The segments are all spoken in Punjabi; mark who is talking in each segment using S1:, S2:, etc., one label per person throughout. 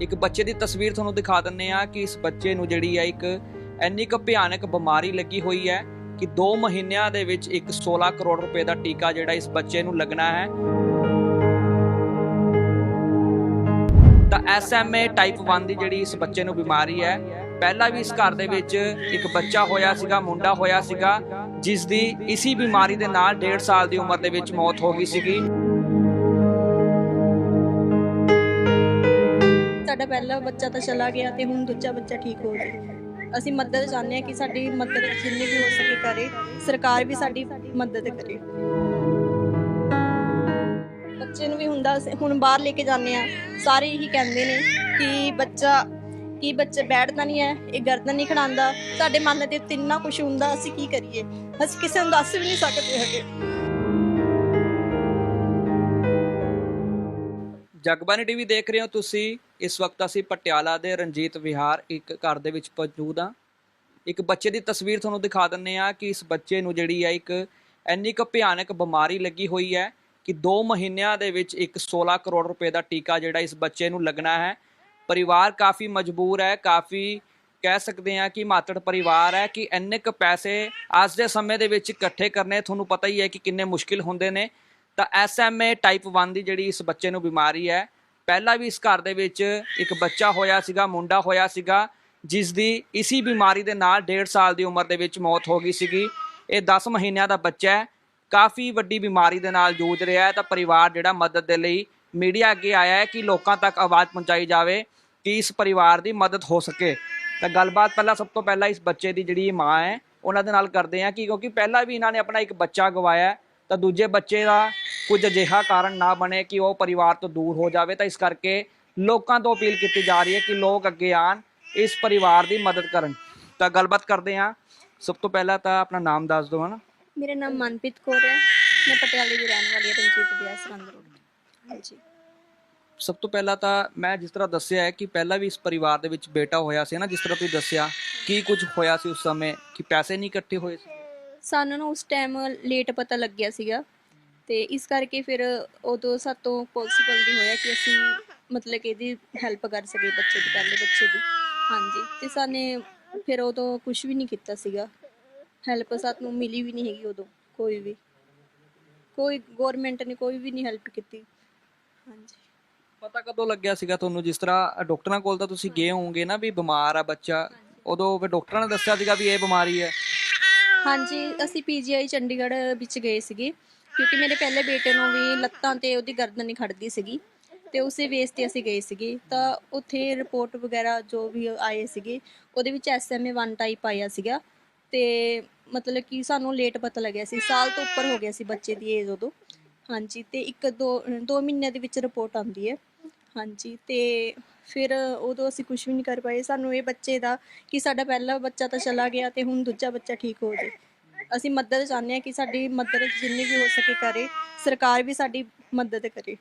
S1: ਇੱਕ ਬੱਚੇ ਦੀ ਤਸਵੀਰ ਤੁਹਾਨੂੰ ਦਿਖਾ ਦਿੰਨੇ ਆ ਕਿ ਇਸ ਬੱਚੇ ਨੂੰ ਜਿਹੜੀ ਹੈ ਇੱਕ ਇੰਨੀ ਕੁ ਭਿਆਨਕ ਬਿਮਾਰੀ ਲੱਗੀ ਹੋਈ ਹੈ ਕਿ 2 ਮਹੀਨਿਆਂ ਦੇ ਵਿੱਚ ਇੱਕ 16 ਕਰੋੜ ਰੁਪਏ ਦਾ ਟੀਕਾ ਜਿਹੜਾ ਇਸ ਬੱਚੇ ਨੂੰ ਲੱਗਣਾ ਹੈ। ਤਾਂ ਐਸਐਮਏ ਟਾਈਪ 1 ਦੀ ਜਿਹੜੀ ਇਸ ਬੱਚੇ ਨੂੰ ਬਿਮਾਰੀ ਹੈ, ਪਹਿਲਾਂ ਵੀ ਇਸ ਘਰ ਦੇ ਵਿੱਚ ਇੱਕ ਬੱਚਾ ਹੋਇਆ ਸੀਗਾ, ਮੁੰਡਾ ਹੋਇਆ ਸੀਗਾ ਜਿਸ ਦੀ ਇਸੀ ਬਿਮਾਰੀ ਦੇ ਨਾਲ 1.5 ਸਾਲ ਦੀ ਉਮਰ ਦੇ ਵਿੱਚ ਮੌਤ ਹੋ ਗਈ ਸੀਗੀ।
S2: ਪਹਿਲਾ ਬੱਚਾ ਤਾਂ ਚਲਾ ਗਿਆ ਤੇ ਹੁਣ ਦੂਜਾ ਬੱਚਾ ਠੀਕ ਹੋ ਗਿਆ। ਅਸੀਂ ਮਦਦ ਚਾਹੁੰਦੇ ਹਾਂ ਕਿ ਸਾਡੀ ਮਦਦ ਜਿੰਨੀ ਵੀ ਹੋ ਸਕੇ ਕਰੇ। ਸਰਕਾਰ ਵੀ ਸਾਡੀ ਮਦਦ ਕਰੇ। ਬੱਚੇ ਨੂੰ ਵੀ ਹੁੰਦਾ ਹੁਣ ਬਾਹਰ ਲੈ ਕੇ ਜਾਂਦੇ ਆ ਸਾਰੇ ਇਹੀ ਕਹਿੰਦੇ ਨੇ ਕਿ ਬੱਚਾ, ਕਿ ਬੱਚੇ ਬੈਠਦਾ ਨਹੀਂ ਹੈ, ਇਹ ਗਰਦਨ ਨਹੀਂ ਖੜਾਉਂਦਾ। ਸਾਡੇ ਮਨ ਦੇ ਉੱਤੇ ਇੰਨਾ ਕੁਝ ਹੁੰਦਾ, ਅਸੀਂ ਕੀ ਕਰੀਏ? ਅਸੀਂ ਕਿਸੇ ਨੂੰ ਦੱਸ ਵੀ ਨਹੀਂ ਸਕਦੇ ਹੈਗੇ।
S1: ਜਗਬਾਨੀ ਟੀਵੀ ਦੇਖ ਰਹੇ ਹੋ ਤੁਸੀਂ। ਇਸ ਵਕਤ ਅਸੀਂ ਪਟਿਆਲਾ ਦੇ ਰਣਜੀਤ ਵਿਹਾਰ ਇੱਕ ਘਰ ਦੇ ਵਿੱਚ ਮੌਜੂਦ ਹਾਂ। ਇੱਕ ਬੱਚੇ ਦੀ ਤਸਵੀਰ ਤੁਹਾਨੂੰ ਦਿਖਾ ਦਿੰਨੇ ਆ ਕਿ ਇਸ ਬੱਚੇ ਨੂੰ ਜਿਹੜੀ ਹੈ ਇੱਕ ਇੰਨੀ ਕੁ ਭਿਆਨਕ ਬਿਮਾਰੀ ਲੱਗੀ ਹੋਈ ਹੈ ਕਿ 2 ਮਹੀਨਿਆਂ ਦੇ ਵਿੱਚ ਇੱਕ 16 ਕਰੋੜ ਰੁਪਏ ਦਾ ਟੀਕਾ ਜਿਹੜਾ ਇਸ ਬੱਚੇ ਨੂੰ ਲੱਗਣਾ ਹੈ। ਪਰਿਵਾਰ ਕਾਫੀ ਮਜਬੂਰ ਹੈ, ਕਾਫੀ ਕਹਿ ਸਕਦੇ ਹਾਂ ਕਿ ਮਾਤੜ ਪਰਿਵਾਰ ਹੈ ਕਿ ਇੰਨੇ ਕੁ ਪੈਸੇ ਅੱਜ ਦੇ ਸਮੇਂ ਦੇ ਵਿੱਚ ਇਕੱਠੇ ਕਰਨੇ, ਤੁਹਾਨੂੰ ਪਤਾ ਹੀ ਹੈ ਕਿ ਕਿੰਨੇ ਮੁਸ਼ਕਿਲ ਹੁੰਦੇ ਨੇ। ਤਾਂ ਐਸਐਮਏ ਟਾਈਪ 1 ਦੀ ਜਿਹੜੀ ਇਸ ਬੱਚੇ ਨੂੰ ਬਿਮਾਰੀ ਹੈ, ਪਹਿਲਾਂ ਵੀ ਇਸ ਘਰ ਦੇ ਵਿੱਚ ਇੱਕ ਬੱਚਾ ਹੋਇਆ ਸੀਗਾ, ਮੁੰਡਾ ਹੋਇਆ ਸੀਗਾ ਜਿਸ ਦੀ ਇਸੀ ਬਿਮਾਰੀ ਦੇ ਨਾਲ 1.5 ਸਾਲ ਦੀ ਉਮਰ ਦੇ ਵਿੱਚ ਮੌਤ ਹੋ ਗਈ ਸੀਗੀ। ਇਹ 10 ਮਹੀਨਿਆਂ ਦਾ ਬੱਚਾ ਹੈ। ਕਾਫੀ ਵੱਡੀ ਬਿਮਾਰੀ ਦੇ ਨਾਲ ਜੂਝ ਰਿਹਾ ਹੈ। ਤਾਂ ਪਰਿਵਾਰ ਜਿਹੜਾ ਮਦਦ ਦੇ ਲਈ ਮੀਡੀਆ ਅੱਗੇ ਆਇਆ ਹੈ ਕਿ ਲੋਕਾਂ ਤੱਕ ਆਵਾਜ਼ ਪਹੁੰਚਾਈ ਜਾਵੇ ਕਿ ਇਸ ਪਰਿਵਾਰ ਦੀ ਮਦਦ ਹੋ ਸਕੇ। ਤਾਂ ਗੱਲਬਾਤ ਪਹਿਲਾਂ ਸਭ ਤੋਂ ਪਹਿਲਾਂ ਇਸ ਬੱਚੇ ਦੀ ਜਿਹੜੀ ਮਾਂ ਹੈ, ਉਹਨਾਂ ਦੇ ਨਾਲ ਕਰਦੇ ਹਾਂ ਕਿ ਕਿਉਂਕਿ ਪਹਿਲਾਂ ਵੀ ਇਹਨਾਂ ਨੇ ਆਪਣਾ ਇੱਕ ਬੱਚਾ ਗਵਾਇਆ ਤਾਂ ਦੂਜੇ ਬੱਚੇ ਦਾ ਕੁਝ ਅਜਿਹਾ ਕਾਰਨ ਨਾ ਬਣੇ ਕਿ ਉਹ ਪਰਿਵਾਰ ਤੋਂ ਦੂਰ ਹੋ ਜਾਵੇ ਤਾਂ ਇਸ ਕਰਕੇ ਲੋਕਾਂ ਤੋਂ ਅਪੀਲ ਕੀਤੀ ਜਾ ਰਹੀ ਹੈ ਕਿ ਲੋਕ ਅੱਗੇ ਆਣ ਇਸ ਪਰਿਵਾਰ ਦੀ ਮਦਦ ਕਰਨ। ਤਾਂ ਗੱਲਬਾਤ ਕਰਦੇ ਹਾਂ। ਸਭ ਤੋਂ ਪਹਿਲਾਂ ਤਾਂ ਆਪਣਾ ਨਾਮ ਦੱਸ ਦਿਓ ਹਨਾ।
S2: ਮੇਰਾ ਨਾਮ ਮਨਪ੍ਰੀਤ ਕੌਰ ਹੈ। ਮੈਂ ਪਟਿਆਲੇ ਦੀ ਰਹਿਣ ਵਾਲੀ ਹਾਂ ਰਣਜੀਤ ਵਿਆਹ ਸਰੰਦ ਰੋਡ ਹਾਂਜੀ।
S1: ਸਭ ਤੋਂ ਪਹਿਲਾਂ ਤਾਂ ਮੈਂ ਜਿਸ ਤਰ੍ਹਾਂ ਦੱਸਿਆ ਹੈ ਕਿ ਪਹਿਲਾਂ ਵੀ ਇਸ ਪਰਿਵਾਰ ਦੇ ਵਿੱਚ ਬੇਟਾ ਹੋਇਆ ਸੀ ਨਾ ਜਿਸ ਤਰ੍ਹਾਂ ਤੁਸੀਂ ਦੱਸਿਆ ਕੀ ਕੁਝ ਹੋਇਆ ਸੀ ਉਸ ਸਮੇਂ ਕਿ ਪੈਸੇ ਨਹੀਂ ਇਕੱਠੇ ਹੋਏ ਸੀ?
S2: ਸਾਨੂੰ ਨਾ ਉਸ ਟਾਈਮ ਲੇਟ ਪਤਾ ਲੱਗਿਆ ਸੀਗਾ। ਤੇ ਇਸ ਕਰਕੇ ਫਿਰ ਉਦੋਂ ਸਾਤੋਂ ਪੋਸੀਬਲ ਨਹੀਂ ਹੋਇਆ ਕਿ ਅਸੀਂ ਮਤਲਬ ਕਿ ਇਹਦੀ ਹੈਲਪ ਕਰ ਸਕੀਏ ਬੱਚੇ ਦੀ ਪਹਿਲੇ ਬੱਚੇ ਦੀ। ਹਾਂਜੀ ਤੇ ਸਾਨੇ ਫਿਰ ਉਦੋਂ ਕੁਝ ਵੀ ਨਹੀਂ ਕੀਤਾ ਸੀਗਾ। ਹੈਲਪ ਸਾਨੂੰ ਮਿਲੀ ਵੀ ਨਹੀਂ ਹੈਗੀ ਉਦੋਂ ਕੋਈ ਵੀ। ਕੋਈ ਗਵਰਨਮੈਂਟ ਨੇ ਕੋਈ ਵੀ ਨਹੀਂ ਹੈਲਪ ਕੀਤੀ। ਹਾਂਜੀ।
S1: ਪਤਾ ਕਦੋਂ ਲੱਗਿਆ ਸੀਗਾ ਤੁਹਾਨੂੰ? ਜਿਸ ਤਰ੍ਹਾਂ ਡਾਕਟਰਾਂ ਕੋਲ ਤਾਂ ਤੁਸੀਂ ਗਏ ਹੋਵੋਗੇ ਨਾ ਵੀ ਬਿਮਾਰ ਆ ਬੱਚਾ ਉਦੋਂ ਫਿਰ ਡਾਕਟਰਾਂ ਨੇ ਦੱਸਿਆ ਸੀਗਾ ਵੀ ਇਹ ਬਿਮਾਰੀ ਹੈ।
S2: ਹਾਂਜੀ ਅਸੀਂ ਪੀਜੀਆਈ ਚੰਡੀਗੜ੍ਹ ਵਿੱਚ ਗਏ ਸੀਗੇ। ਕਿਉਂਕਿ ਮੇਰੇ ਪਹਿਲੇ ਬੇਟੇ ਨੂੰ ਵੀ ਲੱਤਾਂ ਤੇ ਉਹਦੀ ਗਰਦਨ ਨਹੀਂ ਖੜਦੀ ਸੀਗੀ ਤੇ ਉਸੇ ਬੇਸ ਤੇ ਅਸੀਂ ਗਏ ਸੀਗੇ। ਤਾਂ ਉੱਥੇ ਰਿਪੋਰਟ ਵਗੈਰਾ ਜੋ ਵੀ ਆਏ ਸੀਗੇ, ਉਹਦੇ ਵਿੱਚ ਐਸਐਮਏ 1 ਟਾਈਪ ਆਇਆ ਸੀਗਾ ਤੇ ਮਤਲਬ ਕਿ ਸਾਨੂੰ ਲੇਟ ਪਤਾ ਲੱਗਿਆ ਸੀ। ਸਾਲ ਤੋਂ ਉੱਪਰ ਹੋ ਗਿਆ ਸੀ ਬੱਚੇ ਦੀ ਏਜ ਉਦੋਂ। ਹਾਂਜੀ, ਤੇ ਇੱਕ ਦੋ ਦੋ ਮਹੀਨਿਆਂ ਦੇ ਵਿੱਚ ਰਿਪੋਰਟ ਆਉਂਦੀ ਹੈ। ਹਾਂਜੀ, ਤੇ ਫਿਰ ਉਦੋਂ ਅਸੀਂ ਕੁਝ ਵੀ ਨਹੀਂ ਕਰ ਪਾਏ। ਸਾਨੂੰ ਇਹ ਬੱਚੇ ਦਾ ਕਿ ਸਾਡਾ ਪਹਿਲਾ ਬੱਚਾ ਤਾਂ ਚਲਾ ਗਿਆ ਤੇ ਹੁਣ ਦੂਜਾ ਬੱਚਾ ਠੀਕ ਹੋ ਜਾਏ। ਅਸੀਂ ਮਦਦ ਚਾਹੁੰਦੇ ਹਾਂ ਕਿ ਸਾਡੀ ਮਦਦ ਜਿੰਨੀ ਵੀ ਹੋ ਸਕੇ ਕਰੇ, ਸਰਕਾਰ ਵੀ ਸਾਡੀ ਮਦਦ ਕਰੇ।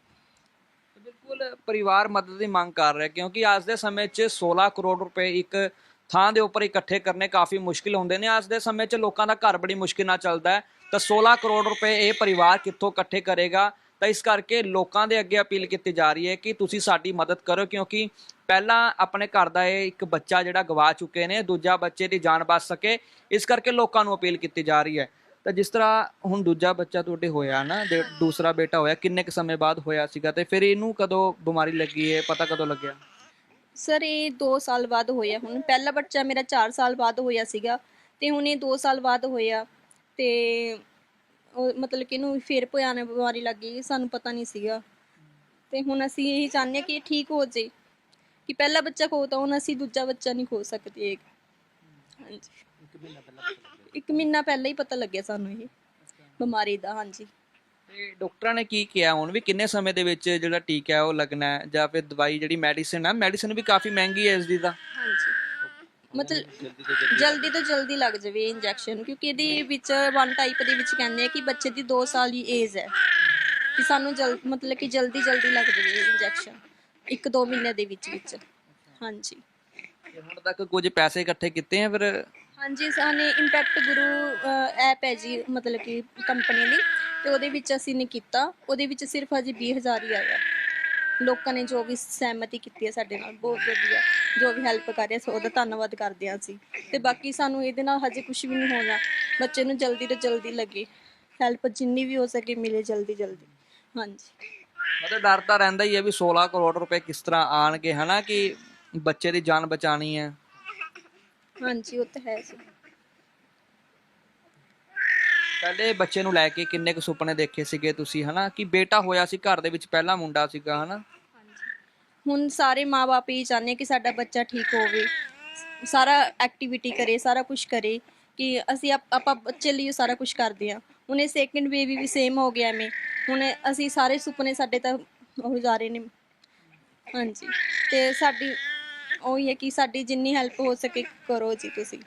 S1: ਬਿਲਕੁਲ, ਪਰਿਵਾਰ ਮਦਦ ਦੀ ਮੰਗ ਕਰ ਰਿਹਾ, ਕਿਉਂਕਿ ਅੱਜ ਦੇ ਸਮੇਂ 'ਚ 16 ਕਰੋੜ ਰੁਪਏ ਇੱਕ ਥਾਂ ਦੇ ਉੱਪਰ ਇਕੱਠੇ ਕਰਨੇ ਕਾਫੀ ਮੁਸ਼ਕਿਲ ਹੁੰਦੇ ਨੇ। ਅੱਜ ਦੇ ਸਮੇਂ 'ਚ ਲੋਕਾਂ ਦਾ ਘਰ ਬੜੀ ਮੁਸ਼ਕਿਲ ਨਾਲ ਚੱਲਦਾ ਹੈ। ਤਾਂ 16 ਕਰੋੜ ਰੁਪਏ ਇਹ ਪਰਿਵਾਰ ਕਿੱਥੋਂ ਇਕੱਠੇ ਕਰੇਗਾ? ਤਾਂ ਇਸ ਕਰਕੇ ਲੋਕਾਂ ਦੇ ਅੱਗੇ ਅਪੀਲ ਕੀਤੀ ਜਾ ਰਹੀ ਹੈ ਕਿ ਤੁਸੀਂ ਸਾਡੀ ਮਦਦ ਕਰੋ, ਕਿਉਂਕਿ ਪਹਿਲਾਂ ਆਪਣੇ ਘਰ ਦਾ ਇਹ ਇੱਕ ਬੱਚਾ ਜਿਹੜਾ ਗਵਾ ਚੁੱਕੇ ਨੇ, ਦੂਜਾ ਬੱਚੇ ਦੀ ਜਾਨ ਬਚ ਸਕੇ, ਇਸ ਕਰਕੇ ਲੋਕਾਂ ਨੂੰ ਅਪੀਲ ਕੀਤੀ ਜਾ ਰਹੀ ਹੈ। ਤਾਂ ਜਿਸ ਤਰ੍ਹਾਂ ਹੁਣ ਦੂਜਾ ਬੱਚਾ ਤੁਹਾਡੇ ਹੋਇਆ ਨਾ, ਦੇ- ਦੂਸਰਾ ਬੇਟਾ ਹੋਇਆ, ਕਿੰਨੇ ਕੁ ਸਮੇਂ ਬਾਅਦ ਹੋਇਆ ਸੀਗਾ ਤੇ ਫਿਰ ਇਹਨੂੰ ਕਦੋਂ ਬਿਮਾਰੀ ਲੱਗੀ ਹੈ, ਪਤਾ ਕਦੋਂ ਲੱਗਿਆ?
S2: ਸਰ, ਇਹ 2 ਸਾਲ ਬਾਅਦ ਹੋਇਆ ਹੁਣ। ਪਹਿਲਾ ਬੱਚਾ ਮੇਰਾ 4 ਸਾਲ ਬਾਅਦ ਹੋਇਆ ਸੀਗਾ ਤੇ ਹੁਣ ਇਹ 2 ਸਾਲ ਬਾਅਦ ਹੋਇਆ ਤੇ ਉਹ ਮਤਲਬ ਕਿ ਇਹਨੂੰ ਫਿਰ ਭਿਆਨਕ ਬਿਮਾਰੀ ਲੱਗ ਗਈ ਸਾਨੂੰ ਪਤਾ ਨਹੀਂ ਸੀਗਾ। ਤੇ ਹੁਣ ਅਸੀਂ ਇਹੀ ਚਾਹੁੰਦੇ ਹਾਂ ਕਿ ਇਹ ਠੀਕ ਹੋ ਜੇ। ਕਿ ਪਹਿਲਾ ਬੱਚਾ ਖੋ ਤਾਂ ਹੁਣ ਅਸੀਂ ਦੂਜਾ ਬੱਚਾ ਨਹੀਂ ਖੋ ਸਕਦੇ ਹਾਂਜੀ। ਇੱਕ ਮਹੀਨਾ ਪਹਿਲਾਂ ਹੀ ਪਤਾ ਲੱਗਿਆ ਸਾਨੂੰ ਇਹ ਬਿਮਾਰੀ ਦਾ ਹਾਂਜੀ।
S1: ਤੇ ਡਾਕਟਰਾਂ ਨੇ ਕੀ ਕਿਹਾ? ਹੁਣ ਵੀ ਕਿੰਨੇ ਸਮੇਂ ਦੇ ਵਿੱਚ ਜਿਹੜਾ ਟੀਕਾ ਹੈ ਉਹ ਲੱਗਣਾ ਹੈ? ਜਾਂ ਫਿਰ ਦਵਾਈ ਜਿਹੜੀ ਮੈਡੀਸਿਨ ਹੈ ਮੈਡੀਸਿਨ ਵੀ ਕਾਫੀ ਮਹਿੰਗੀ ਹੈ ਇਸ ਦੀ ਤਾਂ।
S2: ਹਾਂਜੀ। ਮਤਲਬ ਜਲਦੀ ਤੋਂ ਜਲਦੀ ਲੱਗ ਜਾਵੇ ਇੰਜੈਕਸ਼ਨ ਕਿਉਂਕਿ ਇਹਦੇ ਵਿੱਚ ਵਨ ਟਾਈਪ ਦੇ ਵਿੱਚ ਕਹਿੰਦੇ ਆ ਕਿ ਬੱਚੇ ਦੀ 2 ਸਾਲ ਦੀ ਏਜ ਹੈ। ਕਿ ਸਾਨੂੰ ਜਲ ਮਤਲਬ ਕਿ ਜਲਦੀ ਜਲਦੀ ਲੱਗ ਜਾਵੇ ਇੰਜੈਕਸ਼ਨ 1-2 ਮਹੀਨੇ ਦੇ ਵਿੱਚ ਵਿੱਚ। ਹਾਂਜੀ।
S1: ਤੇ ਹੁਣ ਤੱਕ ਕੁਝ ਪੈਸੇ ਇਕੱਠੇ ਕੀਤੇ ਆ ਫਿਰ?
S2: ਹਾਂਜੀ ਸਾਨੇ ਇੰਪੈਕਟ ਗੁਰੂ ਐਪ ਹੈ ਜੀ ਮਤਲਬ ਕਿ ਕੰਪਨੀ ਦੀ। ਤੇ ਉਹਦੇ ਵਿੱਚ ਅਸੀਂ ਨੇ ਕੀਤਾ। ਉਹਦੇ ਵਿੱਚ ਸਿਰਫ ਹਜੇ 20000 ਹੀ ਆਇਆ। ਲੋਕਾਂ ਨੇ ਜੋ ਵੀ ਸਹਿਮਤੀ ਕੀਤੀ ਹੈ ਸਾਡੇ ਨਾਲ ਬਹੁਤ ਵਧੀਆ। ਜੋ ਵੀ ਹੈਲਪ ਕਰ ਰਿਹਾ ਸੀ ਉਹਦਾ ਧੰਨਵਾਦ ਕਰਦੇ ਹਾਂ ਅਸੀਂ। ਤੇ ਬਾਕੀ ਸਾਨੂੰ ਇਹਦੇ ਨਾਲ ਹਜੇ ਕੁਝ ਵੀ ਨਹੀਂ ਹੋਣਾ। ਬੱਚੇ ਨੂੰ ਜਲਦੀ ਤੋਂ ਜਲਦੀ ਲੱਗੇ। ਹੈਲਪ ਜਿੰਨੀ ਵੀ ਹੋ ਸਕੇ ਮਿਲੇ ਜਲਦੀ ਜਲਦੀ। ਹਾਂਜੀ।
S1: ਮਤਲਬ ਡਰ ਤਾਂ ਰਹਿੰਦਾ ਹੀ ਹੈ ਵੀ 16 ਕਰੋੜ ਰੁਪਏ ਕਿਸ ਤਰ੍ਹਾਂ ਆਣਗੇ ਹਨਾ ਕਿ ਬੱਚੇ ਦੀ ਜਾਨ ਬਚਾਣੀ ਹੈ।
S2: ਹਾਂਜੀ ਉਹ ਤਾਂ ਹੈ ਜੀ।
S1: ਪਹਿਲੇ ਬੱਚੇ ਨੂੰ ਲੈ ਕੇ ਕਿੰਨੇ ਕੁ ਸੁਪਨੇ ਦੇਖੇ ਸੀਗੇ ਤੁਸੀਂ ਹਨਾ ਕਿ ਬੇਟਾ ਹੋਇਆ ਸੀ ਘਰ ਦੇ ਵਿੱਚ ਪਹਿਲਾ ਮੁੰਡਾ ਸੀਗਾ ਹਨਾ।
S2: ਹੁਣ ਸਾਰੇ ਮਾਪੇ ਇਹ ਚਾਹੁੰਦੇ ਕਿ ਸਾਡਾ ਬੱਚਾ ਠੀਕ ਹੋਵੇ, ਸਾਰਾ ਐਕਟੀਵਿਟੀ ਕਰੇ, ਸਾਰਾ ਕੁਝ ਕਰੇ, ਕਿ ਅਸੀਂ ਆਪਾਂ ਬੱਚੇ ਲਈ ਸਾਰਾ ਕੁਝ ਕਰਦੇ ਆ ਹੁਣ ਇਹ ਸੈਕਿੰਡ ਬੇਬੀ ਵੀ ਸੇਮ ਹੋ ਗਿਆ ਐਵੇਂ। ਹੁਣ ਅਸੀਂ ਸਾਰੇ ਸੁਪਨੇ ਸਾਡੇ ਤਾਂ ਉਹ ਜਾ ਰਹੇ ਨੇ। ਹਾਂਜੀ। ਤੇ ਸਾਡੀ ਉਹੀ ਹੈ ਕਿ ਸਾਡੀ ਜਿੰਨੀ ਹੈਲਪ ਹੋ ਸਕੇ ਕਰੋ ਜੀ ਤੁਸੀਂ।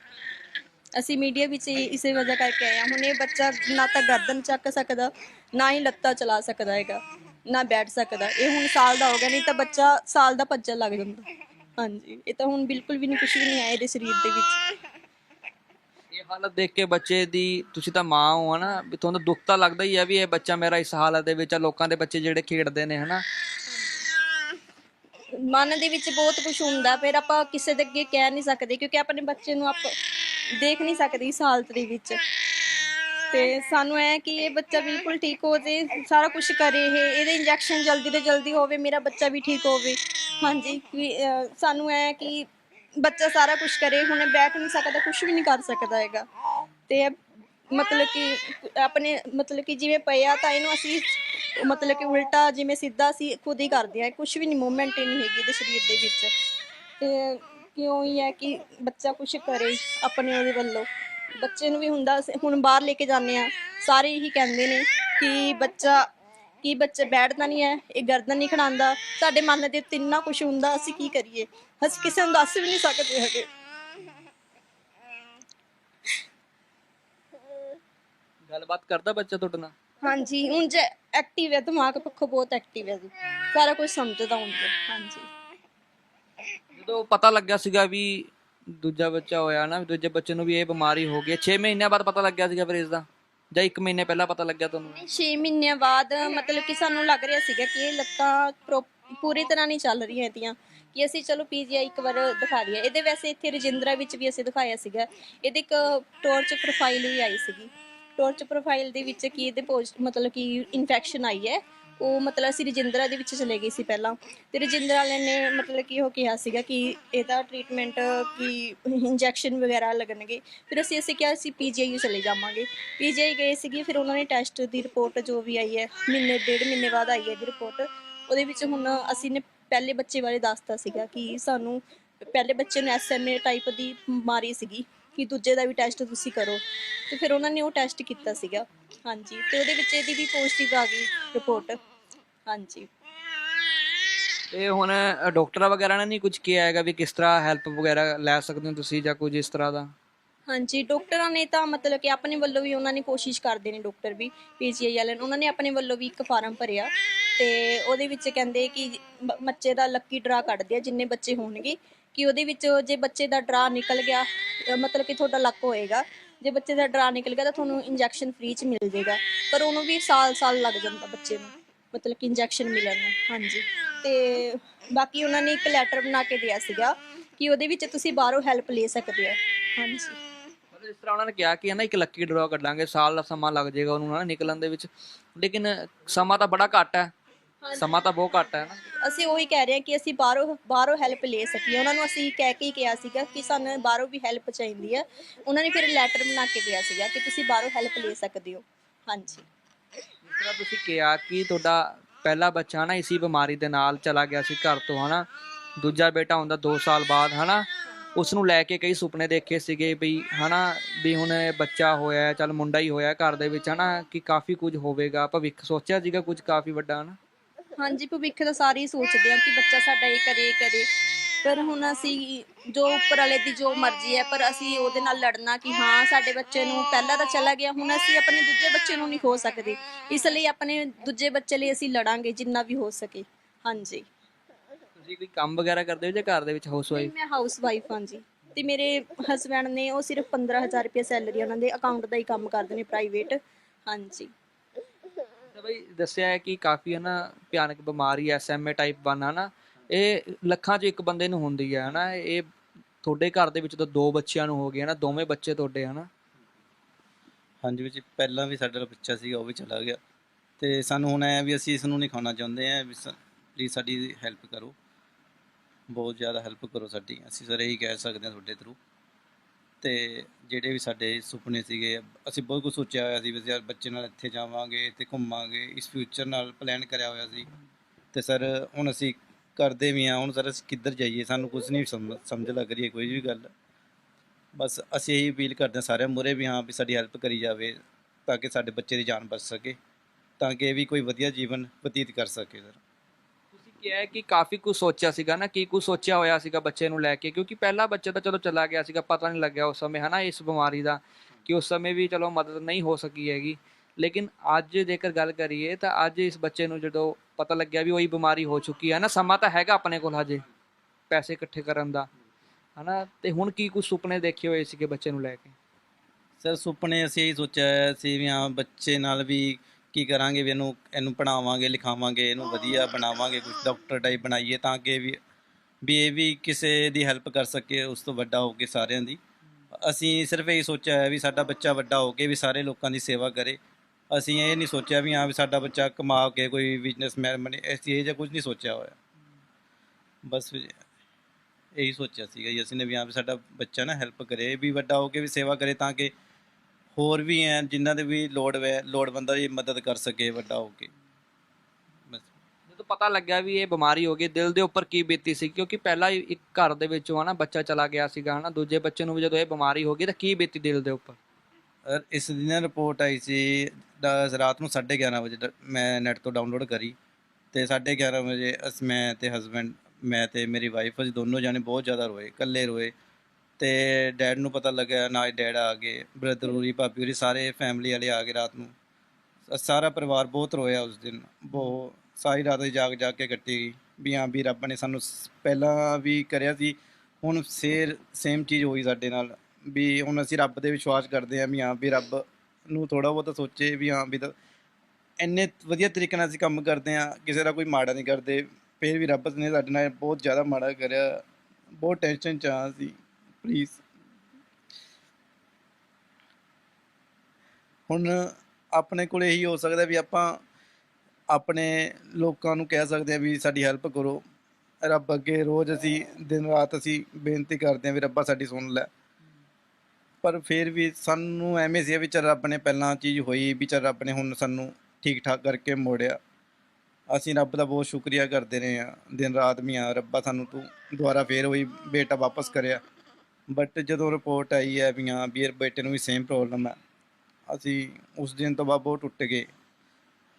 S2: ਅਸੀਂ ਮੀਡੀਆ ਵਿੱਚ ਹੀ ਇਸੇ ਵਜ੍ਹਾ ਕਰਕੇ ਆਏ ਹਾਂ। ਹੁਣ ਇਹ ਬੱਚਾ ਨਾ ਤਾਂ ਗਰਦਨ ਚੱਕ ਸਕਦਾ, ਨਾ ਹੀ ਲੱਤਾਂ ਚਲਾ ਸਕਦਾ ਹੈਗਾ। ਨਾ ਬੈਠ ਸਕਦਾ। ਇਹ ਹੁਣ ਸਾਲ ਦਾ ਹੋ ਗਿਆ ਨਹੀਂ ਤਾਂ ਬੱਚਾ ਸਾਲ ਦਾ ਭੱਜਣ ਲੱਗ ਜਾਂਦਾ। ਹਾਂਜੀ ਇਹ ਤਾਂ ਹੁਣ ਬਿਲਕੁਲ ਵੀ ਨਹੀਂ ਕੁਝ ਵੀ ਨਹੀਂ ਆਇਆ ਇਹਦੇ ਸਰੀਰ ਦੇ ਵਿੱਚ।
S1: ਇਹ ਹਾਲਤ ਦੇਖ ਕੇ ਬੱਚੇ ਦੀ ਤੁਸੀਂ ਤਾਂ ਮਾਂ ਹੋ ਹਨਾ? ਵੀ ਤੁਹਾਨੂੰ ਦੁੱਖ ਤਾਂ ਲੱਗਦਾ ਹੀ ਹੈ ਵੀ ਇਹ ਬੱਚਾ ਮੇਰਾ ਇਸ ਹਾਲਤ ਦੇ ਵਿੱਚ ਆ ਲੋਕਾਂ ਦੇ ਬੱਚੇ ਜਿਹੜੇ ਖੇਡਦੇ ਨੇ ਹਨਾ?
S2: ਮਨ ਦੇ ਵਿੱਚ ਬਹੁਤ ਕੁਝ ਹੁੰਦਾ ਫਿਰ ਆਪਾਂ ਕਿਸੇ ਦੇ ਅੱਗੇ ਕਹਿ ਨਹੀਂ ਸਕਦੇ ਕਿਉਂਕਿ ਆਪਣੇ ਬੱਚੇ ਨੂੰ ਆਪ ਦੇਖ ਨਹੀਂ ਸਕਦੇ ਇਸ ਹਾਲਤ ਦੇ ਵਿੱਚ। ਤੇ ਸਾਨੂੰ ਐ ਕਿ ਇਹ ਬੱਚਾ ਬਿਲਕੁਲ ਠੀਕ ਹੋ ਜੇ ਸਾਰਾ ਕੁਝ ਕਰੇ ਇਹ ਇਹਦੇ ਇੰਜੈਕਸ਼ਨ ਜਲਦੀ ਤੋਂ ਜਲਦੀ ਹੋਵੇ ਮੇਰਾ ਬੱਚਾ ਵੀ ਠੀਕ ਹੋਵੇ। ਹਾਂਜੀ ਵੀ, ਅਹ, ਸਾਨੂੰ ਐ ਕਿ ਬੱਚਾ ਸਾਰਾ ਕੁਝ ਕਰੇ ਹੁਣ ਇਹ ਬੈਠ ਨਹੀਂ ਸਕਦਾ ਕੁਝ ਵੀ ਨਹੀਂ ਕਰ ਸਕਦਾ ਹੈਗਾ। ਤੇ ਇਹ ਮਤਲਬ ਕਿ ਆਪਣੇ ਮਤਲਬ ਕਿ ਜਿਵੇਂ ਪਿਆ ਤਾਂ ਇਹਨੂੰ ਅਸੀਂ ਮਤਲਬ ਕਿ ਉਲਟਾ ਜਿਵੇਂ ਸਿੱਧਾ ਅਸੀਂ ਖੁਦ ਹੀ ਕਰਦੇ ਆ ਕੁਝ ਵੀ ਨਹੀਂ ਮੂਵਮੈਂਟ ਹੀ ਨਹੀਂ ਹੈਗੀ ਇਹਦੇ ਸਰੀਰ ਦੇ ਵਿੱਚ। ਤੇ ਕਿਉਂ ਹੀ ਹੈ ਕਿ ਬੱਚਾ ਕੁਝ ਕਰੇ ਆਪਣੇ ਉਹਦੇ ਵੱਲੋਂ। ਬੱਚੇ ਨੂੰ ਵੀ ਹੁੰਦਾ ਅਸੀਂ ਹੁਣ ਬਾਹਰ ਲੈ ਕੇ ਜਾਂਦੇ ਆ। ਸਾਰੇ ਇਹੀ ਕਹਿੰਦੇ ਨੇ ਕਿ ਬੱਚਾ ਕੀ ਬੱਚਾ ਬੈਠਦਾ ਨਹੀਂ ਹੈ ਇਹ ਗਰਦਨ ਨਹੀਂ ਖੜਾਉਂਦਾ। ਸਾਡੇ ਮਨ ਦੇ ਉੱਤੇ ਇੰਨਾ ਕੁਝ ਹੁੰਦਾ ਅਸੀਂ ਕੀ ਕਰੀਏ? ਅਸੀਂ ਕਿਸੇ ਨੂੰ ਦੱਸ ਵੀ ਨਹੀਂ ਸਕਦੇ ਹੈਗੇ।
S1: ਗੱਲਬਾਤ ਕਰਦਾ ਬੱਚਾ ਤੁਹਾਡੇ ਨਾਲ?
S2: ਹਾਂਜੀ ਹੁਣ ਜੇ ਐਕਟਿਵ ਹੈ ਦਿਮਾਗ ਪੱਖੋਂ ਬਹੁਤ ਐਕਟਿਵ ਹੈ ਜੀ। ਸਾਰਾ ਕੁਝ ਸਮਝਦਾ ਹੁੰਦਾ ਹਾਂਜੀ।
S1: ਜਦੋਂ ਪਤਾ ਲੱਗਿਆ ਸੀਗਾ ਵੀ ਦੂਜਾ ਬੱਚਾ ਹੋਇਆ ਨਾ ਦੂਜੇ ਬੱਚੇ ਨੂੰ ਵੀ ਇਹ ਬਿਮਾਰੀ ਹੋ ਗਈ 6 ਮਹੀਨਿਆਂ ਬਾਅਦ ਪਤਾ ਲੱਗਿਆ ਸੀਗਾ ਫਿਰ ਇਸ ਦਾ ਜਾਂ 1 ਮਹੀਨੇ ਪਹਿਲਾਂ ਪਤਾ ਲੱਗਿਆ ਤੁਹਾਨੂੰ?
S2: 6 ਮਹੀਨਿਆਂ ਬਾਅਦ ਮਤਲਬ ਕਿ ਸਾਨੂੰ ਲੱਗ ਰਿਹਾ ਸੀਗਾ ਕਿ ਇਹ ਲੱਤਾਂ ਪੂਰੀ ਤਰ੍ਹਾਂ ਨਹੀਂ ਚੱਲ ਰਹੀਆਂ ਇਹਦੀਆਂ। ਕਿ ਅਸੀਂ ਚਲੋ ਪੀਜੀਆਈ ਇੱਕ ਵਾਰ ਦਿਖਾ ਦਈਏ। ਇਹਦੇ ਵੈਸੇ ਇੱਥੇ ਰਜਿੰਦਰਾ ਵਿੱਚ ਵੀ ਅਸੀਂ ਦਿਖਾਇਆ ਸੀਗਾ। ਇਹਦੇ ਇੱਕ ਟੋਰਚ ਪ੍ਰੋਫਾਈਲ ਵੀ ਆਈ ਸੀਗੀ। ਟੋਰਚ ਪ੍ਰੋਫਾਈਲ ਦੇ ਵਿੱਚ ਕੀ ਇਹਦੇ ਪੋਸਟ ਮਤਲਬ ਕਿ ਇਨਫੈਕਸ਼ਨ ਆਈ ਹੈ। ਉਹ ਮਤਲਬ ਅਸੀਂ ਰਜਿੰਦਰਾ ਦੇ ਵਿੱਚ ਚਲੇ ਗਏ ਸੀ ਪਹਿਲਾਂ। ਤੇ ਰਜਿੰਦਰਾ ਵਾਲਿਆਂ ਨੇ ਮਤਲਬ ਕਿ ਉਹ ਕਿਹਾ ਸੀਗਾ ਕਿ ਇਹਦਾ ਟ੍ਰੀਟਮੈਂਟ ਕਿ ਇੰਜੈਕਸ਼ਨ ਵਗੈਰਾ ਲੱਗਣਗੇ। ਫਿਰ ਅਸੀਂ ਅਸੀਂ ਕਿਹਾ ਅਸੀਂ ਪੀਜੀਆਈ ਚਲੇ ਜਾਵਾਂਗੇ। ਪੀਜੀਆਈ ਗਏ ਸੀਗੇ, ਫਿਰ ਉਹਨਾਂ ਨੇ ਟੈਸਟ ਦੀ ਰਿਪੋਰਟ ਜੋ ਵੀ ਆਈ ਹੈ, ਮਹੀਨੇ, ਡੇਢ ਮਹੀਨੇ ਬਾਅਦ ਆਈ ਹੈ ਦੀ ਰਿਪੋਰਟ ਉਹਦੇ ਵਿੱਚ ਹੁਣ ਅਸੀਂ ਨੇ ਪਹਿਲੇ ਬੱਚੇ ਬਾਰੇ ਦੱਸਤਾ ਸੀਗਾ ਕਿ ਸਾਨੂੰ ਪਹਿਲੇ ਬੱਚੇ ਨੂੰ ਐਸਐਮਏ ਟਾਈਪ ਦੀ ਬਿਮਾਰੀ ਸੀਗੀ ਕਿ ਦੂਜੇ ਦਾ ਵੀ ਟੈਸਟ ਤੁਸੀਂ ਕਰੋ। ਤੇ ਫਿਰ ਉਹਨਾਂ ਨੇ ਉਹ ਟੈਸਟ ਕੀਤਾ ਸੀਗਾ। ਹਾਂਜੀ, ਤੇ ਉਹਦੇ ਵਿੱਚ ਇਹਦੀ ਵੀ ਪੋਜ਼ਿਟਿਵ ਆ ਗਈ ਰਿਪੋਰਟ ਹਾਂਜੀ।
S1: ਤੇ ਹੁਣ ਡਾਕਟਰਾਂ ਵਗੈਰਾ ਨੇ ਨਹੀਂ ਕੁਝ ਕਿਹਾ ਹੈਗਾ ਵੀ ਕਿਸ ਤਰ੍ਹਾਂ ਹੈਲਪ ਵਗੈਰਾ ਲੈ ਸਕਦੇ ਹੋ ਤੁਸੀਂ ਜਾਂ ਕੁਝ ਇਸ ਤਰ੍ਹਾਂ ਦਾ?
S2: ਹਾਂਜੀ ਡਾਕਟਰਾਂ ਨੇ ਤਾਂ ਮਤਲਬ ਕਿ ਆਪਣੇ ਵੱਲੋਂ ਵੀ ਉਹਨਾਂ ਨੇ ਕੋਸ਼ਿਸ਼ ਕਰਦੇ ਨੇ ਡਾਕਟਰ ਵੀ ਪੀਜੀਆਈ ਵਾਲਿਆਂ ਨੇ। ਉਹਨਾਂ ਨੇ ਆਪਣੇ ਵੱਲੋਂ ਵੀ ਇੱਕ ਫਾਰਮ ਭਰਿਆ ਤੇ ਉਹਦੇ ਵਿੱਚ ਕਹਿੰਦੇ ਕਿ ਬ- ਬੱਚੇ ਦਾ ਲੱਕੀ ਡਰਾ ਕੱਢਦੇ ਆ ਜਿੰਨੇ ਬੱਚੇ ਹੋਣਗੇ ਕਿ ਉਹਦੇ ਵਿੱਚ ਜੇ ਬੱਚੇ ਦਾ ਡਰਾ ਨਿਕਲ ਗਿਆ ਅ, ਮਤਲਬ ਕਿ ਤੁਹਾਡਾ ਲੱਕ ਹੋਏਗਾ ਜੇ ਬੱਚੇ ਦਾ ਡਰਾ ਨਿਕਲ ਗਿਆ ਤਾਂ ਤੁਹਾਨੂੰ ਇੰਜੈਕਸ਼ਨ ਫ੍ਰੀ ਚ ਮਿਲ ਜਾਏਗਾ ਪਰ ਉਹਨੂੰ ਵੀ ਸਾਲ-ਸਾਲ ਲੱਗ ਜਾਂਦਾ ਬੱਚੇ ਨੂੰ। ਮਤਲਬ ਕਿ ਇੰਜੈਕਸ਼ਨ ਮਿਲਣ ਨੂੰ ਹਾਂਜੀ। ਤੇ ਬਾਕੀ ਉਹਨਾਂ ਨੇ ਇੱਕ ਲੈਟਰ ਬਣਾ ਕੇ ਦਿਆ ਸੀਗਾ ਕਿ ਉਹਦੇ ਵਿੱਚ ਤੁਸੀਂ ਬਾਹਰੋਂ ਹੈਲਪ ਲੈ ਸਕਦੇ ਹੋ। ਹਾਂਜੀ।
S1: ਮਤਲਬ ਇਸ ਤਰ੍ਹਾਂ ਉਹਨਾਂ ਨੇ ਕਿਹਾ ਕਿ ਨਾ ਇੱਕ ਲੱਕੀ ਡਰਾ ਕੱਢਾਂਗੇ ਸਾਲ ਦਾ ਸਮਾਂ ਲੱਗ ਜਾਏਗਾ ਉਹਨੂੰ ਨਾ ਨਿਕਲਣ ਦੇ ਵਿੱਚ। ਲੇਕਿਨ ਸਮਾਂ ਤਾਂ ਬੜਾ ਘੱਟ ਹੈ। ਸਮਾਂ ਤਾਂ ਬਹੁਤ ਘੱਟ ਹੈ ਨਾ।
S2: ਅਸੀਂ ਉਹੀ ਕਹਿ ਰਹੇ ਹਾਂ ਕਿ ਅਸੀਂ ਬਾਹਰੋਂ ਬਾਹਰੋਂ ਹੈਲਪ ਲੈ ਸਕੀਏ। ਉਹਨਾਂ ਨੂੰ ਅਸੀਂ ਕਹਿ ਕੇ ਹੀ ਕਿਹਾ ਸੀਗਾ ਕਿ ਸਾਨੂੰ ਬਾਹਰੋਂ ਵੀ ਹੈਲਪ ਚਾਹੀਦੀ ਹੈ। ਉਹਨਾਂ ਨੇ ਫਿਰ ਲੈਟਰ ਬਣਾ ਕੇ ਦਿਆ ਸੀਗਾ ਕਿ ਤੁਸੀਂ ਬਾਹਰੋਂ ਹੈਲਪ ਲੈ ਸਕਦੇ ਹੋ। ਹਾਂਜੀ।
S1: ਤਰ੍ਹਾਂ ਤੁਸੀਂ ਕਿਹਾ ਕਿ ਤੁਹਾਡਾ ਪਹਿਲਾ ਬੱਚਾ ਨਾ ਇਸੀ ਬਿਮਾਰੀ ਦੇ ਨਾਲ ਚਲਾ ਗਿਆ ਸੀ ਘਰ ਤੋਂ, ਹਨਾ? ਦੂਜਾ ਬੇਟਾ ਹੁੰਦਾ 2 ਸਾਲ ਬਾਅਦ, ਹਨਾ? ਉਸ ਨੂੰ ਲੈ ਕੇ ਕਈ ਸੁਪਨੇ ਦੇਖੇ ਸੀਗੇ ਵੀ, ਹਨਾ, ਵੀ ਹੁਣ ਬੱਚਾ ਹੋਇਆ, ਚੱਲ ਮੁੰਡਾ ਹੀ ਹੋਇਆ ਘਰ ਦੇ ਵਿੱਚ, ਹਨਾ? ਕਿ ਕਾਫੀ ਕੁਝ ਹੋਵੇਗਾ, ਭਵਿੱਖ ਸੋਚਿਆ ਸੀਗਾ ਕੁਝ ਕਾਫੀ ਵੱਡਾ, ਹਨਾ?
S2: ਹਾਂਜੀ, ਭਵਿੱਖ ਦਾ ਸਾਰੇ ਹੀ ਸੋਚਦੇ ਆ ਕਿ ਬੱਚਾ ਸਾਡਾ ਇਹ ਕਰੇ ਇਹ ਕਰੇ। ਪਰ ਹੁਣ ਅਸੀਂ ਜੋ ਉੱਪਰ ਵਾਲੇ ਦੀ ਜੋ ਮਰਜ਼ੀ ਹੈ ਪਰ ਅਸੀਂ ਉਹਦੇ ਨਾਲ ਲੜਨਾ ਕਿ ਹਾਂ ਸਾਡੇ ਬੱਚੇ ਨੂੰ ਪਹਿਲਾਂ ਤਾਂ ਚਲਾ ਗਿਆ ਹੁਣ ਅਸੀਂ ਆਪਣੇ ਦੂਜੇ ਬੱਚੇ ਨੂੰ ਨਹੀਂ ਖੋ ਸਕਦੇ। ਇਸ ਲਈ ਆਪਣੇ ਦੂਜੇ ਬੱਚੇ ਲਈ ਅਸੀਂ ਲੜਾਂਗੇ ਜਿੰਨਾ ਵੀ ਹੋ ਸਕੇ। ਹਾਂਜੀ।
S1: ਤੁਸੀਂ ਕੋਈ ਕੰਮ ਵਗੈਰਾ ਕਰਦੇ ਹੋ ਜਾਂ ਘਰ ਦੇ ਵਿੱਚ ਹਾਊਸ ਵਾਈਫ
S2: ਮੈਂ ਹਾਊਸ ਵਾਈਫ ਹਾਂ ਜੀ। ਤੇ ਮੇਰੇ ਹਸਬੰਡ ਨੇ ਉਹ ਸਿਰਫ 15000 ਰੁਪਏ ਸੈਲਰੀ ਉਹਨਾਂ ਦੇ ਅਕਾਊਂਟ ਦਾ ਹੀ ਕੰਮ ਕਰਦੇ ਨੇ ਪ੍ਰਾਈਵੇਟ ਹਾਂਜੀ।
S1: ਜਿਵੇਂ ਬਈ ਦੱਸਿਆ ਹੈ ਕਿ ਕਾਫੀ ਹੈ ਨਾ ਭਿਆਨਕ ਬਿਮਾਰੀ ਐਸਐਮਏ ਟਾਈਪ 1 ਹੈ ਨਾ ਇਹ ਲੱਖਾਂ 'ਚ ਇੱਕ ਬੰਦੇ ਨੂੰ ਹੁੰਦੀ ਹੈ ਹਨਾ? ਇਹ ਤੁਹਾਡੇ ਘਰ ਦੇ ਵਿੱਚ ਤਾਂ ਦੋ ਬੱਚਿਆਂ ਨੂੰ ਹੋ ਗਿਆ ਨਾ ਦੋਵੇਂ ਬੱਚੇ ਤੁਹਾਡੇ, ਹਨਾ?
S3: ਹਾਂਜੀ ਵਿੱਚ ਪਹਿਲਾਂ ਵੀ ਸਾਡਾ ਬੱਚਾ ਸੀਗਾ, ਉਹ ਵੀ ਚਲਾ ਗਿਆ। ਤੇ ਸਾਨੂੰ ਹੁਣ ਐ ਵੀ ਅਸੀਂ ਇਸ ਨੂੰ ਨਹੀਂ ਖਾਣਾ ਚਾਹੁੰਦੇ ਆ, ਵੀ ਪਲੀਜ਼ ਸਾਡੀ ਹੈਲਪ ਕਰੋ। ਬਹੁਤ ਜ਼ਿਆਦਾ ਹੈਲਪ ਕਰੋ ਸਾਡੀ, ਅਸੀਂ ਸਰ ਇਹੀ ਕਹਿ ਸਕਦੇ ਹਾਂ ਤੁਹਾਡੇ ਥਰੂ ਤੇ ਜਿਹੜੇ ਵੀ ਸਾਡੇ ਸੁਪਨੇ ਸੀਗੇ, ਅਸੀਂ ਬਹੁਤ ਕੁਝ ਸੋਚਿਆ ਹੋਇਆ ਸੀ ਵੀ ਯਾਰ ਬੱਚੇ ਨਾਲ ਇੱਥੇ ਜਾਵਾਂਗੇ, ਇੱਥੇ ਘੁੰਮਾਂਗੇ, ਇਸ ਫਿਊਚਰ ਨਾਲ ਪਲਾਨ ਕਰਿਆ ਹੋਇਆ ਸੀ। ਤੇ ਸਰ ਹੁਣ ਅਸੀਂ ਕਰਦੇ ਵੀ ਹਾਂ, ਹੁਣ ਸਰ ਅਸੀਂ ਕਿੱਧਰ ਜਾਈਏ? ਸਾਨੂੰ ਕੁਝ ਨਹੀਂ ਸਮ ਸਮਝ ਲੱਗ ਰਹੀ ਹੈ, ਕੋਈ ਵੀ ਗੱਲ। ਬਸ ਅਸੀਂ ਇਹੀ ਅਪੀਲ ਕਰਦੇ ਹਾਂ ਸਾਰਿਆਂ ਮੂਹਰੇ ਵੀ ਹਾਂ ਵੀ ਸਾਡੀ ਹੈਲਪ ਕਰੀ ਜਾਵੇ, ਤਾਂ ਕਿ ਸਾਡੇ ਬੱਚੇ ਦੀ ਜਾਨ ਬਚ ਸਕੇ, ਤਾਂ ਕਿ ਇਹ ਵੀ ਕੋਈ ਵਧੀਆ ਜੀਵਨ ਬਤੀਤ ਕਰ ਸਕੇ ਸਰ।
S1: ਤੁਸੀਂ ਕਿਹਾ ਹੈ ਕਿ ਕਾਫੀ ਕੁਝ ਸੋਚਿਆ ਸੀਗਾ ਨਾ, ਕੀ ਕੁਝ ਸੋਚਿਆ ਹੋਇਆ ਸੀਗਾ ਬੱਚੇ ਨੂੰ ਲੈ ਕੇ? ਕਿਉਂਕਿ ਪਹਿਲਾ ਬੱਚਾ ਤਾਂ ਚਲੋ ਚਲਾ ਗਿਆ ਸੀਗਾ, ਪਤਾ ਨਹੀਂ ਲੱਗਿਆ ਉਸ ਸਮੇਂ, ਹਨਾ, ਇਸ ਬਿਮਾਰੀ ਦਾ, ਕਿ ਉਸ ਸਮੇਂ ਵੀ ਚਲੋ ਮਦਦ ਨਹੀਂ ਹੋ ਸਕੀ ਹੈਗੀ। ਲੇਕਿਨ ਅੱਜ ਜੇਕਰ ਗੱਲ ਕਰੀਏ ਤਾਂ ਅੱਜ ਇਸ ਬੱਚੇ ਨੂੰ ਜਦੋਂ ਪਤਾ ਲੱਗਿਆ ਵੀ ਉਹੀ ਬਿਮਾਰੀ ਹੋ ਚੁੱਕੀ ਹੈ ਨਾ, ਸਮਾਂ ਤਾਂ ਹੈਗਾ ਆਪਣੇ ਕੋਲ ਹਜੇ, ਪੈਸੇ ਇਕੱਠੇ ਕਰਨ ਦਾ, ਹਨਾ? ਤੇ ਹੁਣ ਕੀ ਕੁਝ ਸੁਪਨੇ ਦੇਖੇ ਹੋਏ ਸੀਗੇ ਬੱਚੇ ਨੂੰ ਲੈ ਕੇ?
S3: ਸਰ, ਸੁਪਨੇ ਅਸੀਂ ਇਹੀ ਸੋਚਿਆ ਹੋਇਆ ਸੀ ਵੀ ਹਾਂ, ਬੱਚੇ ਨਾਲ ਵੀ ਕੀ ਕਰਾਂਗੇ, ਵੀ ਇਹਨੂੰ ਇਹਨੂੰ ਪੜਾਵਾਂਗੇ ਲਿਖਾਵਾਂਗੇ, ਇਹਨੂੰ ਵਧੀਆ ਬਣਾਵਾਂਗੇ ਕੁਝ ਡਾਕਟਰ ਟਾਈਪ ਬਣਾਈਏ ਤਾਂ ਕਿ ਵੀ ਵੀ ਇਹ ਵੀ ਕਿਸੇ ਦੀ ਹੈਲਪ ਕਰ ਸਕੇ, ਉਸ ਤੋਂ ਵੱਡਾ ਹੋ ਕੇ ਸਾਰਿਆਂ ਦੀ। ਅਸੀਂ ਸਿਰਫ ਇਹੀ ਸੋਚਿਆ ਹੈ ਵੀ ਸਾਡਾ ਬੱਚਾ ਵੱਡਾ ਹੋ ਕੇ ਵੀ ਸਾਰੇ ਲੋਕਾਂ ਦੀ ਸੇਵਾ ਕਰੇ। ਅਸੀਂ ਇਹ ਨਹੀਂ ਸੋਚਿਆ ਵੀ ਹਾਂ ਵੀ ਸਾਡਾ ਬੱਚਾ ਕਮਾ ਕੇ ਕੋਈ ਬਿਜ਼ਨਸਮੈਨ ਬਣੇ। ਅਸੀਂ ਇਹ ਜਿਹਾ ਕੁਝ ਨਹੀਂ ਸੋਚਿਆ ਹੋਇਆ। ਬਸ ਇਹੀ ਸੋਚਿਆ ਸੀਗਾ ਜੀ ਅਸੀਂ ਨੇ ਵੀ ਹਾਂ ਵੀ ਸਾਡਾ ਬੱਚਾ ਨਾ ਹੈਲਪ ਕਰੇ ਵੀ ਵੱਡਾ ਹੋ ਕੇ ਵੀ ਸੇਵਾ ਕਰੇ ਤਾਂ ਕਿ ਹੋਰ ਵੀ ਹੈ ਜਿਨ੍ਹਾਂ ਦੇ ਵੀ ਲੋੜ ਵੇ ਲੋੜਵੰਦਾਂ ਦੀ ਮਦਦ ਕਰ ਸਕੇ ਵੱਡਾ ਹੋ ਕੇ।
S1: ਜਦੋਂ ਪਤਾ ਲੱਗਿਆ ਵੀ ਇਹ ਬਿਮਾਰੀ ਹੋ ਗਈ ਦਿਲ ਦੇ ਉੱਪਰ ਕੀ ਬੀਤੀ ਸੀ? ਕਿਉਂਕਿ ਪਹਿਲਾਂ ਹੀ ਇੱਕ ਘਰ ਦੇ ਵਿੱਚੋਂ ਹਨਾ ਬੱਚਾ ਚਲਾ ਗਿਆ ਸੀਗਾ ਹਨਾ ਦੂਜੇ ਬੱਚੇ ਨੂੰ ਵੀ ਜਦੋਂ ਇਹ ਬਿਮਾਰੀ ਹੋ ਗਈ ਤਾਂ ਕੀ ਬੀਤੀ ਦਿਲ ਦੇ ਉੱਪਰ?
S3: ਅਰ ਇਸ ਦਿਨ ਰਿਪੋਰਟ ਆਈ ਸੀ ਦਸ ਰਾਤ ਨੂੰ 11:30 ਵਜੇ ਡ- ਮੈਂ ਨੈਟ ਤੋਂ ਡਾਊਨਲੋਡ ਕਰੀ ਤੇ 11:30 ਵਜੇ ਅਸ, ਮੈਂ ਤੇ ਹਸਬੰਡ ਮੈਂ ਤੇ ਮੇਰੀ ਵਾਈਫ ਅਸੀਂ ਦੋਨੋਂ ਜਾਣੇ ਬਹੁਤ ਜ਼ਿਆਦਾ ਰੋਏ, ਇਕੱਲੇ ਰੋਏ ਤੇ ਡੈਡ ਨੂੰ ਪਤਾ ਲੱਗਿਆ ਨਾਲ ਡੈਡ ਆ ਗਏ ਬ੍ਰਦਰ ਹੋਰੀ, ਭਾਬੀ ਹੋਰੀ, ਸਾਰੇ ਫੈਮਿਲੀ ਵਾਲੇ ਆ ਗਏ ਰਾਤ ਨੂੰ। ਸ- ਸਾਰਾ ਪਰਿਵਾਰ ਬਹੁਤ ਰੋਇਆ ਉਸ ਦਿਨ, ਬਹੁਤ, ਸਾਰੀ ਰਾਤ ਅਸੀਂ ਜਾਗ ਜਾਗ ਕੇ ਕੱਟੀ ਗਈ ਵੀ ਹਾਂ, ਵੀ ਰੱਬ ਨੇ ਸਾਨੂੰ ਸ- ਪਹਿਲਾਂ ਵੀ ਕਰਿਆ ਸੀ, ਹੁਣ ਸੇਰ ਸੇਮ ਚੀਜ਼ ਹੋਈ ਸਾਡੇ ਨਾਲ, ਵੀ ਹੁਣ ਅਸੀਂ ਰੱਬ ਦੇ ਵਿਸ਼ਵਾਸ ਕਰਦੇ ਹਾਂ ਵੀ ਹਾਂ, ਵੀ ਰੱਬ ਨੂੰ ਥੋੜਾ ਬਹੁਤ ਸੋਚੇ ਵੀ ਹਾਂ ਵੀ ਤਾਂ ਇੰਨੇ ਵਧੀਆ ਤਰੀਕੇ ਨਾਲ ਅਸੀਂ ਕੰਮ ਕਰਦੇ ਹਾਂ, ਕਿਸੇ ਦਾ ਕੋਈ ਮਾੜਾ ਨਹੀਂ ਕਰਦੇ, ਫਿਰ ਵੀ ਰੱਬ ਨੇ ਸਾਡੇ ਨਾਲ ਬਹੁਤ ਜ਼ਿਆਦਾ ਮਾੜਾ ਕਰਿਆ, ਬਹੁਤ ਟੈਨਸ਼ਨ ਚ ਆ ਸੀ ਪਲੀਜ਼ ਹੁਣ ਆਪਣੇ ਕੋਲ ਇਹੀ ਹੋ ਸਕਦਾ ਵੀ ਆਪਾਂ ਆਪਣੇ ਲੋਕਾਂ ਨੂੰ ਕਹਿ ਸਕਦੇ ਹਾਂ ਵੀ ਸਾਡੀ ਹੈਲਪ ਕਰੋ। ਰੱਬ ਅੱਗੇ ਰੋਜ਼ ਅਸੀਂ ਦਿਨ ਰਾਤ ਅਸੀਂ ਬੇਨਤੀ ਕਰਦੇ ਹਾਂ ਵੀ ਰੱਬਾ ਸਾਡੀ ਸੁਣ ਲੈ। ਪਰ ਫਿਰ ਵੀ ਸਾਨੂੰ ਐਵੇਂ ਸੀ ਵੀ ਚੱਲ ਰੱਬ ਨੇ ਪਹਿਲਾਂ ਚੀਜ਼ ਹੋਈ ਵੀ ਚੱਲ ਰੱਬ ਨੇ ਹੁਣ ਸਾਨੂੰ ਠੀਕ ਠਾਕ ਕਰਕੇ ਮੋੜਿਆ। ਅਸੀਂ ਰੱਬ ਦਾ ਬਹੁਤ ਸ਼ੁਕਰੀਆ ਕਰਦੇ ਰਹੇ ਹਾਂ। ਦਿਨ ਰਾਤ ਵੀ ਹਾਂ ਰੱਬਾ ਸਾਨੂੰ ਤੂੰ ਦੁਬਾਰਾ ਫੇਰ ਉਹੀ ਬੇਟਾ ਵਾਪਸ ਕਰਿਆ। ਬਟ ਜਦੋਂ ਰਿਪੋਰਟ ਆਈ ਹੈ ਵੀ ਹਾਂ ਵੀ ਇਹ ਬੇਟੇ ਨੂੰ ਵੀ ਸੇਮ ਪ੍ਰੋਬਲਮ ਹੈ, ਅਸੀਂ ਉਸ ਦਿਨ ਤੋਂ ਬਾਅਦ ਬਹੁਤ ਟੁੱਟ ਗਏ।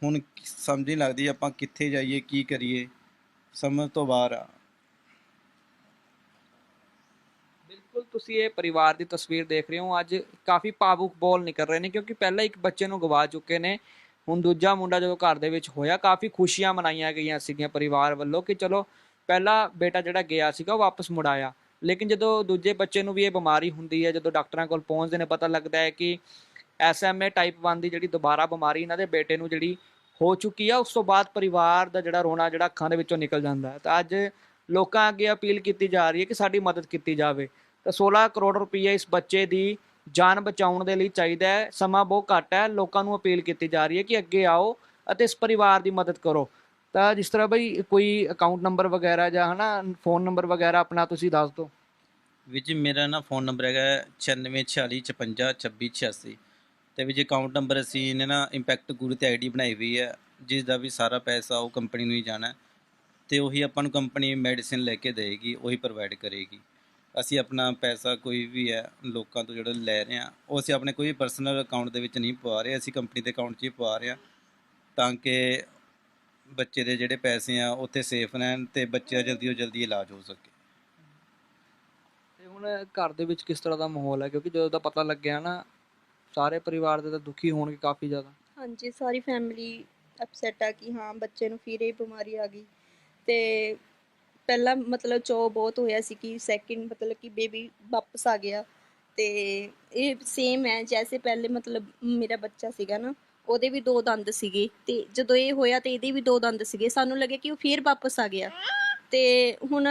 S3: ਹੁਣ ਸਮਝ ਨਹੀਂ ਲੱਗਦੀ ਆਪਾਂ ਕਿੱਥੇ ਜਾਈਏ, ਕੀ ਕਰੀਏ। ਸਮਝ ਤੋਂ ਬਾਹਰ ਆ।
S1: ਬਿਲਕੁਲ ਤੁਸੀਂ ਇਹ ਪਰਿਵਾਰ ਦੀ ਤਸਵੀਰ ਦੇਖ ਰਹੇ ਹੋ। ਅੱਜ ਕਾਫੀ ਭਾਵੁਕ ਬੋਲ ਨਿਕਲ ਰਹੇ ਨੇ ਕਿਉਂਕਿ ਪਹਿਲਾਂ ਇੱਕ ਬੱਚੇ ਨੂੰ ਗਵਾ ਚੁੱਕੇ ਨੇ। ਹੁਣ ਦੂਜਾ ਮੁੰਡਾ ਜਦੋਂ ਘਰ ਦੇ ਵਿੱਚ ਹੋਇਆ, ਕਾਫੀ ਖੁਸ਼ੀਆਂ ਮਨਾਈਆਂ ਗਈਆਂ ਸੀਗੀਆਂ ਪਰਿਵਾਰ ਵੱਲੋਂ ਕਿ ਚਲੋ ਪਹਿਲਾ ਬੇਟਾ ਜਿਹੜਾ ਗਿਆ ਸੀਗਾ, ਉਹ ਵਾਪਸ ਮੁੜਾਇਆ ਲੇਕਿਨ ਜਦੋਂ ਦੂਜੇ ਬੱਚੇ ਨੂੰ ਵੀ ਇਹ ਬਿਮਾਰੀ ਹੁੰਦੀ ਹੈ, ਜਦੋਂ ਡਾਕਟਰਾਂ ਕੋਲ ਪਹੁੰਚਦੇ ਨੇ, ਪਤਾ ਲੱਗਦਾ ਹੈ ਕਿ ਐਸਐਮਏ ਟਾਈਪ 1 ਦੀ ਜਿਹੜੀ ਦੁਬਾਰਾ ਬਿਮਾਰੀ ਇਹਨਾਂ ਦੇ ਬੇਟੇ ਨੂੰ ਜਿਹੜੀ ਹੋ ਚੁੱਕੀ ਆ, ਉਸ ਤੋਂ ਬਾਅਦ ਪਰਿਵਾਰ ਦਾ ਜਿਹੜਾ ਰੋਣਾ, ਜਿਹੜਾ ਅੱਖਾਂ ਦੇ ਵਿੱਚੋਂ ਨਿਕਲ ਜਾਂਦਾ ਹੈ। ਤਾਂ ਅੱਜ ਲੋਕਾਂ ਅੱਗੇ ਅਪੀਲ ਕੀਤੀ ਜਾ ਰਹੀ ਹੈ ਕਿ ਸਾਡੀ ਮਦਦ ਕੀਤੀ ਜਾਵੇ। ਤਾਂ 16 ਕਰੋੜ ਰੁਪਏ ਇਸ ਬੱਚੇ ਦੀ ਜਾਨ ਬਚਾਉਣ ਦੇ ਲਈ ਚਾਹੀਦਾ ਹੈ। ਸਮਾਂ ਬਹੁਤ ਘੱਟ ਹੈ। ਲੋਕਾਂ ਨੂੰ ਅਪੀਲ ਕੀਤੀ ਜਾ ਰਹੀ ਹੈ ਕਿ ਅੱਗੇ ਆਓ ਅਤੇ ਇਸ ਪਰਿਵਾਰ ਦੀ ਮਦਦ ਕਰੋ। ਤਾਂ ਜਿਸ ਤਰ੍ਹਾਂ ਬਈ ਕੋਈ ਅਕਾਊਂਟ ਨੰਬਰ ਵਗੈਰਾ ਜਾਂ ਹਨਾ ਫੋਨ ਨੰਬਰ ਵਗੈਰਾ ਆਪਣਾ ਤੁਸੀਂ ਦੱਸ ਦਿਓ।
S3: ਜੀ ਮੇਰਾ ਨਾ ਫੋਨ ਨੰਬਰ ਹੈਗਾ 9646562686 ਤੇ ਜੀ ਅਕਾਊਂਟ ਨੰਬਰ ਅਸੀਂ ਇਹਨੇ ਨਾ ਇੰਪੈਕਟ ਗੁਰੂ ਤੇ ਆਈਡੀ ਬਣਾਈ ਹੋਈ ਹੈ, ਜਿਸ ਦਾ ਵੀ ਸਾਰਾ ਪੈਸਾ ਉਹ ਕੰਪਨੀ ਨੂੰ ਹੀ ਜਾਣਾ ਹੈ। ਤੇ ਉਹੀ ਆਪਾਂ ਨੂੰ ਕੰਪਨੀ ਮੈਡੀਸਿਨ ਲੈ ਕੇ ਦੇਗੀ ਉਹੀ ਪ੍ਰੋਵਾਈਡ ਕਰੇਗੀ। ਅਸੀਂ ਆਪਣਾ ਪੈਸਾ ਕੋਈ ਵੀ ਹੈ ਲੋਕਾਂ ਤੋਂ ਜਿਹੜਾ ਲੈ ਰਹੇ ਹਾਂ ਉਹ ਅਸੀਂ ਆਪਣੇ ਕੋਈ ਪਰਸਨਲ ਅਕਾਊਂਟ ਦੇ ਵਿੱਚ ਨਹੀਂ ਪਵਾ ਰਹੇ ਅਸੀਂ ਕੰਪਨੀ ਦੇ ਅਕਾਊਂਟ 'ਚ ਹੀ ਪਵਾ ਰਹੇ ਹਾਂ ਤਾਂ ਕਿ ਬੱਚੇ ਦੇ ਜਿਹੜੇ ਪੈਸੇ ਆ ਉੱਥੇ ਸੇਫ ਰਹਿਣ ਤੇ ਬੱਚੇ ਦਾ ਜਲਦੀ ਤੋਂ ਜਲਦੀ ਇਲਾਜ ਹੋ ਸਕੇ।
S1: ਤੇ ਹੁਣ ਘਰ ਦੇ ਵਿੱਚ ਕਿਸ ਤਰ੍ਹਾਂ ਦਾ ਮਾਹੌਲ ਹੈ? ਕਿਉਂਕਿ ਜਦੋਂ ਦਾ ਪਤਾ ਲੱਗਿਆ ਨਾ ਸਾਰੇ ਪਰਿਵਾਰ ਦੇ ਤਾਂ ਦੁਖੀ ਹੋਣਗੇ ਕਾਫੀ ਜ਼ਿਆਦਾ।
S2: ਹਾਂਜੀ ਸਾਰੀ ਫੈਮਿਲੀ ਅਪਸੈਟ ਆ ਕਿ ਹਾਂ ਬੱਚੇ ਨੂੰ ਫਿਰ ਇਹ ਬਿਮਾਰੀ ਆ ਗਈ। ਤੇ ਪਹਿਲਾਂ ਮਤਲਬ ਚੋ ਬਹੁਤ ਹੋਇਆ ਸੀ ਕਿ ਸੈਕਿੰਡ ਮਤਲਬ ਕਿ ਬੇਬੀ ਵਾਪਸ ਆ ਗਿਆ ਤੇ ਇਹ ਸੇਮ ਹੈ, ਜੈਸੇ ਪਹਿਲੇ ਮਤਲਬ ਮੇਰਾ ਬੱਚਾ ਸੀਗਾ ਨਾ, ਉਹਦੇ ਵੀ ਦੋ ਦੰਦ ਸੀਗੇ ਤੇ ਜਦੋਂ ਇਹ ਹੋਇਆ ਤੇ ਇਹਦੇ ਵੀ ਦੋ ਦੰਦ ਸੀਗੇ, ਸਾਨੂੰ ਲੱਗਿਆ ਕਿ ਉਹ ਫੇਰ ਵਾਪਸ ਆ ਗਿਆ। ਤੇ ਹੁਣ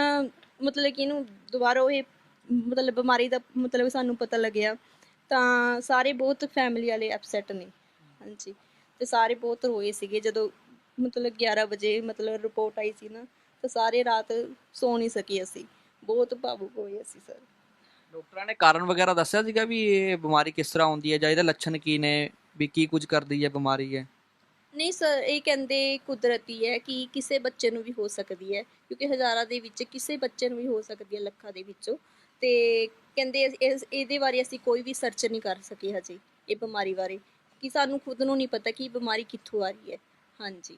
S2: ਮਤਲਬ ਕਿ ਇਹਨੂੰ ਦੁਬਾਰਾ ਇਹ ਮਤਲਬ ਬਿਮਾਰੀ ਦਾ ਮਤਲਬ ਸਾਨੂੰ ਪਤਾ ਲੱਗਿਆ, ਤਾਂ ਸਾਰੇ ਬਹੁਤ ਫੈਮਿਲੀ ਵਾਲੇ ਅਪਸੈਟ ਨੇ। ਹਾਂਜੀ, ਤੇ ਸਾਰੇ ਬਹੁਤ ਰੋਏ ਸੀਗੇ ਜਦੋਂ ਮਤਲਬ 11 ਵਜੇ ਮਤਲਬ ਰਿਪੋਰਟ ਆਈ ਸੀ ਨਾ ਤਾਂ ਸਾਰੇ ਰਾਤ ਸੌ ਨਹੀਂ ਸਕੇ ਅਸੀਂ। ਬਹੁਤ ਭਾਵੁਕ ਹੋਏ ਅਸੀਂ ਸਰ
S1: ਡਾਕਟਰਾਂ ਨੇ ਕਾਰਨ ਵਗੈਰਾ ਦੱਸਿਆ ਸੀਗਾ ਵੀ ਇਹ ਬਿਮਾਰੀ ਕਿਸ ਤਰ੍ਹਾਂ ਹੁੰਦੀ ਹੈ ਜਾਂ ਇਹਦੇ ਲੱਛਣ ਕੀ ਨੇ ਵੀ ਕੀ ਕੁਝ ਕਰਦੀ ਹੈ ਬਿਮਾਰੀ ਹੈ
S2: ਨਹੀਂ ਸਰ ਇਹ ਕਹਿੰਦੇ ਕੁਦਰਤੀ ਹੈ ਕਿ ਕਿਸੇ ਬੱਚੇ ਨੂੰ ਵੀ ਹੋ ਸਕਦੀ ਹੈ ਕਿਉਂਕਿ ਹਜ਼ਾਰਾਂ ਦੇ ਵਿੱਚ ਕਿਸੇ ਬੱਚੇ ਨੂੰ ਵੀ ਹੋ ਸਕਦੀ ਹੈ ਲੱਖਾਂ ਦੇ ਵਿੱਚੋਂ। ਤੇ ਕਹਿੰਦੇ ਇਸ- ਇਹਦੇ ਬਾਰੇ ਅਸੀਂ ਕੋਈ ਵੀ ਸਰਚ ਨਹੀਂ ਕਰ ਸਕੇ ਹਜੇ ਇਹ ਬਿਮਾਰੀ ਬਾਰੇ ਕਿ ਸਾਨੂੰ ਖੁਦ ਨੂੰ ਨਹੀਂ ਪਤਾ ਕਿ ਇਹ ਬਿਮਾਰੀ ਕਿੱਥੋਂ ਆ ਰਹੀ ਹੈ। ਹਾਂਜੀ।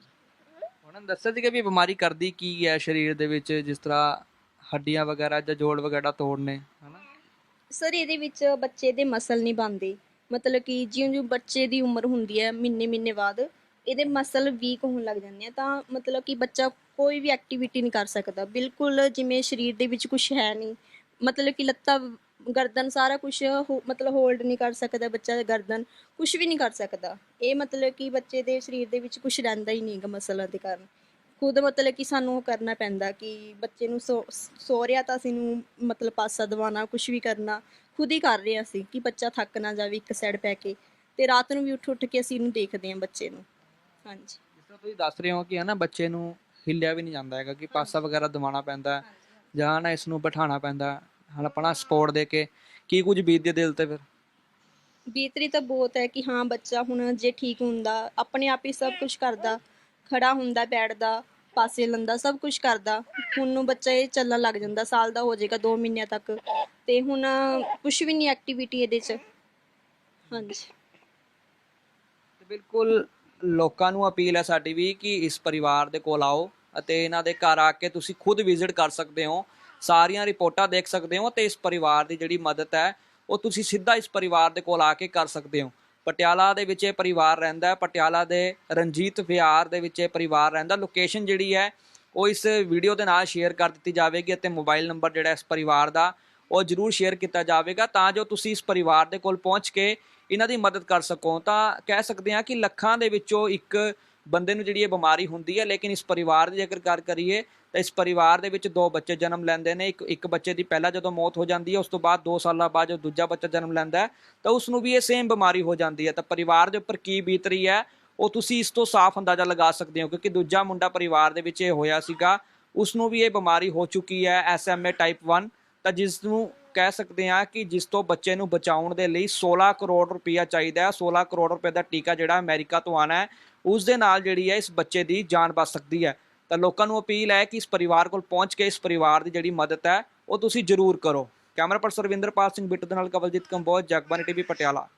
S1: ਉਹਨਾਂ ਦੱਸਿਆ ਸੀਗਾ ਵੀ ਇਹ ਬਿਮਾਰੀ ਕਰਦੀ ਕੀ ਹੈ ਸਰੀਰ ਦੇ ਵਿੱਚ, ਜਿਸ ਤਰ੍ਹਾਂ ਹੱਡੀਆਂ ਵਗੈਰਾ ਜਾਂ ਜੋੜ ਵਗੈਰਾ ਤੋੜਨੇ, ਹਨਾ?
S2: ਸਰ ਇਹਦੇ ਵਿੱਚ ਬੱਚੇ ਦੇ ਮਸਲ ਨਹੀਂ ਬਣਦੇ। ਮਤਲਬ ਕਿ ਜਿਉਂ ਜਿਉਂ ਬੱਚੇ ਦੀ ਉਮਰ ਹੁੰਦੀ ਹੈ, ਮਹੀਨੇ ਮਹੀਨੇ ਬਾਅਦ, ਇਹਦੇ ਮਸਲ ਵੀਕ ਹੋਣ ਲੱਗ ਜਾਂਦੇ ਆ। ਤਾਂ ਮਤਲਬ ਕਿ ਬੱਚਾ ਕੋਈ ਵੀ ਐਕਟੀਵਿਟੀ ਨਹੀਂ ਕਰ ਸਕਦਾ। ਬਿਲਕੁਲ ਜਿਵੇਂ ਸਰੀਰ ਦੇ ਵਿੱਚ ਕੁਝ ਹੈ ਨਹੀਂ। ਮਤਲਬ ਕਿ ਲੱਤਾਂ ਗਰਦਨ ਸਾਰਾ ਕੁਝ ਮਤਲਬ ਹੋਲਡ ਨਹੀਂ ਕਰ ਸਕਦਾ ਬੱਚਾ ਗਰਦਨ ਕੁਝ ਵੀ ਨਹੀਂ ਕਰ ਸਕਦਾ। ਇਹ ਮਤਲਬ ਕਿ ਬੱਚੇ ਦੇ ਸਰੀਰ ਦੇ ਵਿੱਚ ਕੁਝ ਰਹਿੰਦਾ ਹੀ ਨਹੀਂਗਾ ਮਸਲਾਂ ਦੇ ਕਾਰਨ। ਖੁਦ ਮਤਲਬ ਕਿ ਸਾਨੂੰ ਕਰਨਾ ਪੈਂਦਾ ਕਿ ਬੱਚੇ ਨੂੰ ਸੋ ਸੋ ਤਾਂ ਅਸੀਂ ਨੂੰ ਮਤਲਬ ਪਾਸਾ ਦਵਾਉਣਾ ਕੁਝ ਵੀ ਕਰਨਾ। ਖੁਦ ਹੀ ਕਰ ਰਹੇ ਅਸੀਂ ਕਿ ਬੱਚਾ ਥੱਕ ਨਾ ਜਾਵੇ ਇੱਕ ਸਾਈਡ ਪੈ ਕੇ ਤੇ ਰਾਤ ਨੂੰ ਵੀ ਉੱਠ ਉੱਠ ਕੇ ਅਸੀਂ ਇਹਨੂੰ ਦੇਖਦੇ ਹਾਂ ਬੱਚੇ ਨੂੰ। ਹਾਂਜੀ।
S1: ਜਿਸ ਤਰ੍ਹਾਂ ਤੁਸੀਂ ਦੱਸ ਰਹੇ ਹੋ ਕਿ ਹਨਾ ਬੱਚੇ ਨੂੰ ਹਿੱਲਿਆ ਵੀ ਨਹੀਂ ਜਾਂਦਾ ਹੈਗਾ ਕਿ ਪਾਸਾ ਵਗੈਰਾ ਦਵਾਉਣਾ ਪੈਂਦਾ, ਜਾਂ ਨਾ ਇਸ ਨੂੰ ਬਿਠਾਉਣਾ ਪੈਂਦਾ। ਹੈ, ਹਨਾ ਆਪਣਾ ਸਪੋਰਟ ਦੇ ਕੇ ਕੀ ਕੁਝ ਬੀਤਦੇ ਦਿਲ ਤੇ ਫਿਰ?
S2: ਬੀਤਰੀ ਤਾਂ ਬਹੁਤ ਹੈ ਕਿ ਹਾਂ ਬੱਚਾ ਹੁਣ ਜੇ ਠੀਕ ਹੁੰਦਾ ਆਪਣੇ ਆਪ ਹੀ ਸਭ ਕੁਝ ਕਰਦਾ ਖੜਾ ਹੁੰਦਾ ਬੈਠਦਾ ਪਾਸੇ ਲੰਦਾ ਸਭ ਕੁਝ ਕਰਦਾ ਹੁਣ ਨੂੰ ਬੱਚਾ ਇਹ ਚੱਲਣ ਲੱਗ ਜਾਂਦਾ ਸਾਲ ਦਾ ਹੋ ਜਾਏਗਾ 2 ਮਹੀਨਿਆਂ ਤੱਕ ਤੇ ਹੁਣ ਕੁਝ ਵੀ ਨਹੀਂ ਐਕਟੀਵਿਟੀ ਇਹਦੇ 'ਚ। ਹਾਂਜੀ।
S1: ਤੇ ਬਿਲਕੁਲ ਲੋਕਾਂ ਨੂੰ ਅਪੀਲ ਹੈ ਸਾਡੀ ਵੀ ਕਿ ਇਸ ਪਰਿਵਾਰ ਦੇ ਕੋਲ ਆਓ ਅਤੇ ਇਹਨਾਂ ਦੇ ਘਰ ਆ ਕੇ ਤੁਸੀਂ ਖੁਦ ਵਿਜ਼ਿਟ ਕਰ ਸਕਦੇ ਹੋ। ਸਾਰੀਆਂ ਰਿਪੋਰਟਾਂ ਦੇਖ ਸਕਦੇ ਹੋ ਤੇ ਇਸ ਪਰਿਵਾਰ ਦੀ ਜਿਹੜੀ ਮਦਦ ਹੈ, ਉਹ ਤੁਸੀਂ ਸਿੱਧਾ ਇਸ ਪਰਿਵਾਰ ਦੇ ਕੋਲ ਆ ਕੇ ਕਰ ਸਕਦੇ ਹੋ। ਪਟਿਆਲਾ ਦੇ ਵਿੱਚ ਇਹ ਪਰਿਵਾਰ ਰਹਿੰਦਾ ਹੈ, ਪਟਿਆਲਾ ਦੇ ਰਣਜੀਤ ਵਿਹਾਰ ਦੇ ਵਿੱਚ ਇਹ ਪਰਿਵਾਰ ਰਹਿੰਦਾ ਲੋਕੇਸ਼ਨ ਜਿਹੜੀ ਹੈ, ਉਹ ਇਸ ਵੀਡੀਓ ਦੇ ਨਾਲ ਸ਼ੇਅਰ ਕਰ ਦਿੱਤੀ ਜਾਵੇਗੀ ਅਤੇ ਮੋਬਾਈਲ ਨੰਬਰ ਜਿਹੜਾ ਇਸ ਪਰਿਵਾਰ ਦਾ, ਉਹ ਜਰੂਰ ਸ਼ੇਅਰ ਕੀਤਾ ਜਾਵੇਗਾ ਤਾਂ ਜੋ ਤੁਸੀਂ ਇਸ ਪਰਿਵਾਰ ਦੇ ਕੋਲ ਪਹੁੰਚ ਕੇ ਇਹਨਾਂ ਦੀ ਮਦਦ ਕਰ ਸਕੋ। ਤਾਂ ਕਹਿ ਸਕਦੇ ਹਾਂ ਕਿ ਲੱਖਾਂ ਦੇ ਵਿੱਚੋਂ ਇੱਕ ਬੰਦੇ ਨੂੰ ਜਿਹੜੀ ਇਹ ਬਿਮਾਰੀ ਹੁੰਦੀ ਹੈ, ਲੇਕਿਨ ਇਸ ਪਰਿਵਾਰ ਦੀ ਜੇਕਰ ਗੱਲ ਕਰੀਏ, ਤਾਂ ਇਸ ਪਰਿਵਾਰ ਦੇ ਵਿੱਚ ਦੋ ਬੱਚੇ ਜਨਮ ਲੈਂਦੇ ਨੇ। ਇੱਕ ਇੱਕ ਬੱਚੇ ਦੀ ਪਹਿਲਾਂ ਜਦੋਂ ਮੌਤ ਹੋ ਜਾਂਦੀ ਹੈ, ਉਸ ਤੋਂ ਬਾਅਦ 2 ਸਾਲਾਂ ਬਾਅਦ ਜਦੋਂ ਦੂਜਾ ਬੱਚਾ ਜਨਮ ਲੈਂਦਾ ਹੈ, ਤਾਂ ਉਸ ਨੂੰ ਵੀ ਇਹ ਸੇਮ ਬਿਮਾਰੀ ਹੋ ਜਾਂਦੀ ਹੈ। ਤਾਂ ਪਰਿਵਾਰ ਦੇ ਉੱਪਰ ਕੀ ਬੀਤ ਰਹੀ ਹੈ, ਉਹ ਤੁਸੀਂ ਇਸ ਤੋਂ ਸਾਫ਼ ਅੰਦਾਜ਼ਾ ਲਗਾ ਸਕਦੇ ਹੋ, ਕਿਉਂਕਿ ਦੂਜਾ ਮੁੰਡਾ ਪਰਿਵਾਰ ਦੇ ਵਿੱਚ ਇਹ ਹੋਇਆ ਸੀਗਾ। ਉਸ ਨੂੰ ਵੀ ਇਹ ਬਿਮਾਰੀ ਹੋ ਚੁੱਕੀ ਹੈ ਐਸਐਮਏ ਟਾਈਪ 1 ਤਾਂ ਜਿਸ ਨੂੰ ਕਹਿ ਸਕਦੇ ਹਾਂ ਕਿ ਜਿਸ ਤੋਂ ਬੱਚੇ ਨੂੰ ਬਚਾਉਣ ਦੇ ਲਈ 16 ਕਰੋੜ ਰੁਪਇਆ ਚਾਹੀਦਾ ਹੈ। 16 ਕਰੋੜ ਰੁਪਏ ਦਾ ਟੀਕਾ ਜਿਹੜਾ ਅਮਰੀਕਾ ਤੋਂ ਆਣਾ ਹੈ ਉਸ ਦੇ ਨਾਲ ਜਿਹੜੀ ਹੈ ਇਸ ਬੱਚੇ ਦੀ ਜਾਨ ਬਚ ਸਕਦੀ ਹੈ। ਤਾਂ ਲੋਕਾਂ ਨੂੰ ਅਪੀਲ ਹੈ ਕਿ ਇਸ ਪਰਿਵਾਰ ਕੋਲ ਪਹੁੰਚ ਕੇ ਇਸ ਪਰਿਵਾਰ ਦੀ ਜਿਹੜੀ ਮਦਦ ਹੈ, ਉਹ ਤੁਸੀਂ ਜ਼ਰੂਰ ਕਰੋ। ਕੈਮਰਾ ਪਰਸਨ ਰਵਿੰਦਰਪਾਲ ਸਿੰਘ ਬਿੱਟੂ ਦੇ ਨਾਲ ਕਵਲਜੀਤ ਕੰਬੋਜ ਜਗਬਾਨੀ ਟੀਵੀ, ਪਟਿਆਲਾ।